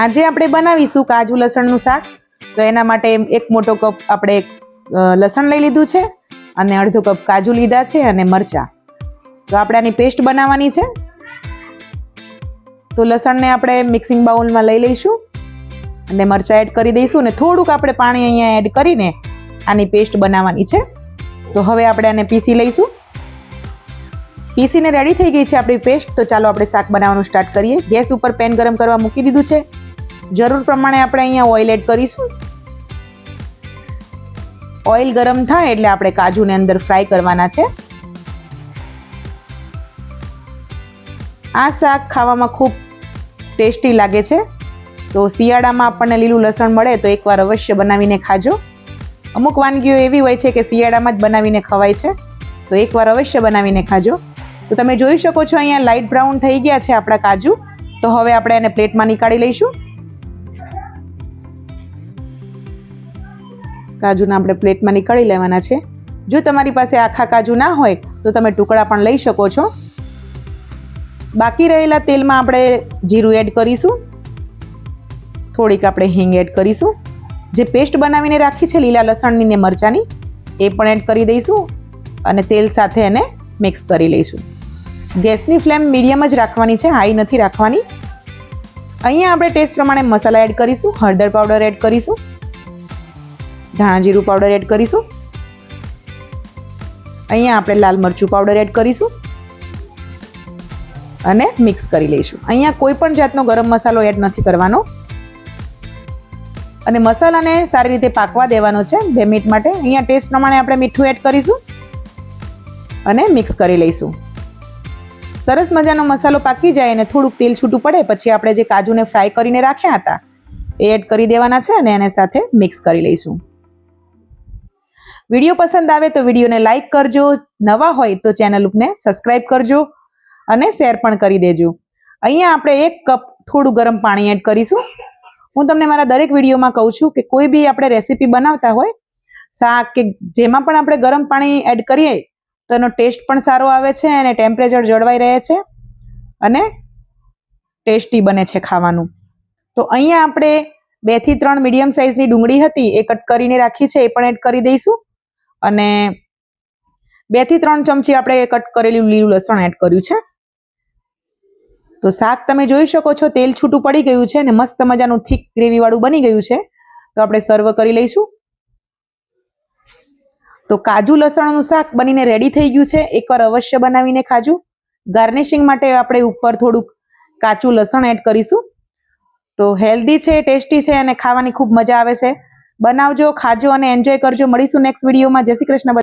આજે આપણે બનાવીશું કાજુ લસણનું શાક. તો એના માટે એક મોટો કપ આપણે લસણ લઈ લીધું છે અને અડધો કપ કાજુ લીધા છે અને મરચાં. તો આપણે આની પેસ્ટ બનાવવાની છે. તો લસણને આપણે મિક્સિંગ બાઉલમાં લઈ લઈશું અને મરચાં એડ કરી દઈશું અને થોડુંક આપણે પાણી અહીંયા એડ કરીને આની પેસ્ટ બનાવવાની છે. તો હવે આપણે આને પીસી લઈશું. પીસીને રેડી થઈ ગઈ છે આપણી પેસ્ટ. તો ચાલો આપણે શાક બનાવવાનું સ્ટાર્ટ કરીએ. ગેસ ઉપર પેન ગરમ કરવા મૂકી દીધું છે. જરૂર પ્રમાણે આપણે અહીંયા ઓઇલ એડ કરીશું. ઓઇલ ગરમ થાય એટલે આપણે કાજુને અંદર ફ્રાય કરવાના છે. આ શાક ખાવામાં ખૂબ ટેસ્ટી લાગે છે. તો શિયાળામાં આપણને લીલું લસણ મળે તો એકવાર અવશ્ય બનાવીને ખાજો. અમુક વાનગીઓ એવી હોય છે કે શિયાળામાં જ બનાવીને ખવાય છે. તો એકવાર અવશ્ય બનાવીને ખાજો. તો તમે જોઈ શકો છો અહીંયા લાઇટ બ્રાઉન થઈ ગયા છે આપણા કાજુ. તો હવે આપણે એને પ્લેટમાં નીકાળી લઈશું. કાજુને આપણે પ્લેટમાં નીકાળી લેવાના છે. જો તમારી પાસે આખા કાજુ ના હોય, તો તમે ટુકડા પણ લઈ શકો છો. બાકી રહેલા તેલમાં આપણે જીરું એડ કરીશું. થોડીક આપણે હિંગ એડ કરીશું. જે પેસ્ટ બનાવીને રાખી છે લીલા લસણની ને મરચાંની, એ પણ એડ કરી દઈશું અને તેલ સાથે એને મિક્સ કરી લઈશું. ગેસની ફ્લેમ મીડિયમ જ રાખવાની છે, હાઈ નથી રાખવાની. અહીંયા આપણે ટેસ્ટ પ્રમાણે મસાલા એડ કરીશું, હળદર પાવડર એડ કરીશું. ધાણા જીરું પાવડર એડ કરીશું. અહીંયા આપણે લાલ મરચું પાવડર એડ કરીશું. અને મિક્સ કરી લઈશું. અહીંયા કોઈ પણ જાતનો ગરમ મસાલો એડ નથી કરવાનો. અને મસાલાને સારી રીતે પાકવા દેવાનો છે બે મિનિટ માટે. અહીંયા ટેસ્ટ પ્રમાણે આપણે મીઠું એડ કરીશું. અને મિક્સ કરી લઈશું. સરસ મજાનો મસાલો પાકી જાય અને થોડુંક તેલ છૂટું પડે, પછી આપણે જે કાજુને ફ્રાય કરીને રાખ્યા હતા, એ એડ કરી દેવાના છે અને એને સાથે મિક્સ કરી લઈશું. વીડિયો પસંદ આવે તો વિડીયોને લાઇક કરજો. નવા હોય તો ચેનલને સબસ્ક્રાઇબ કરજો અને શેર પણ કરી દેજો. અહીંયા આપણે એક કપ થોડું ગરમ પાણી એડ કરીશું. હું તમને મારા દરેક વિડીયોમાં કહું છું કે કોઈ બી આપણે રેસીપી બનાવતા હોય, શાક કે જેમાં પણ આપણે ગરમ પાણી એડ કરીએ, તો એનો ટેસ્ટ પણ સારો આવે છે અને ટેમ્પરેચર જળવાઈ રહે છે અને ટેસ્ટી બને છે ખાવાનું. તો અહીંયા આપણે બેથી ત્રણ મીડિયમ સાઇઝની ડુંગળી હતી, એ કટ કરીને રાખી છે, એ પણ એડ કરી દઈશું. અને બેથી ત્રણ ચમચી આપણે કટ કરેલું લીલું લસણ એડ કર્યું છે. તો શાક તમે જોઈ શકો છો, તેલ છૂટું પડી ગયું છે અને મસ્ત મજાનું થીક ગ્રેવીવાળું બની ગયું છે. તો આપણે સર્વ કરી લઈશું. તો કાજુ લસણનું શાક બનીને રેડી થઈ ગયું છે. એકવાર અવશ્ય બનાવીને ખાજુ. ગાર્નિશિંગ માટે આપણે ઉપર થોડુંક કાચું લસણ એડ કરીશું. તો હેલ્ધી છે ટેસ્ટી છે અને ખાવાની ખૂબ મજા આવે છે. બનાવજો ખાજો અને એન્જોય કરજો. મળીશું નેક્સ્ટ વિડીયોમાં જય શ્રી કૃષ્ણ.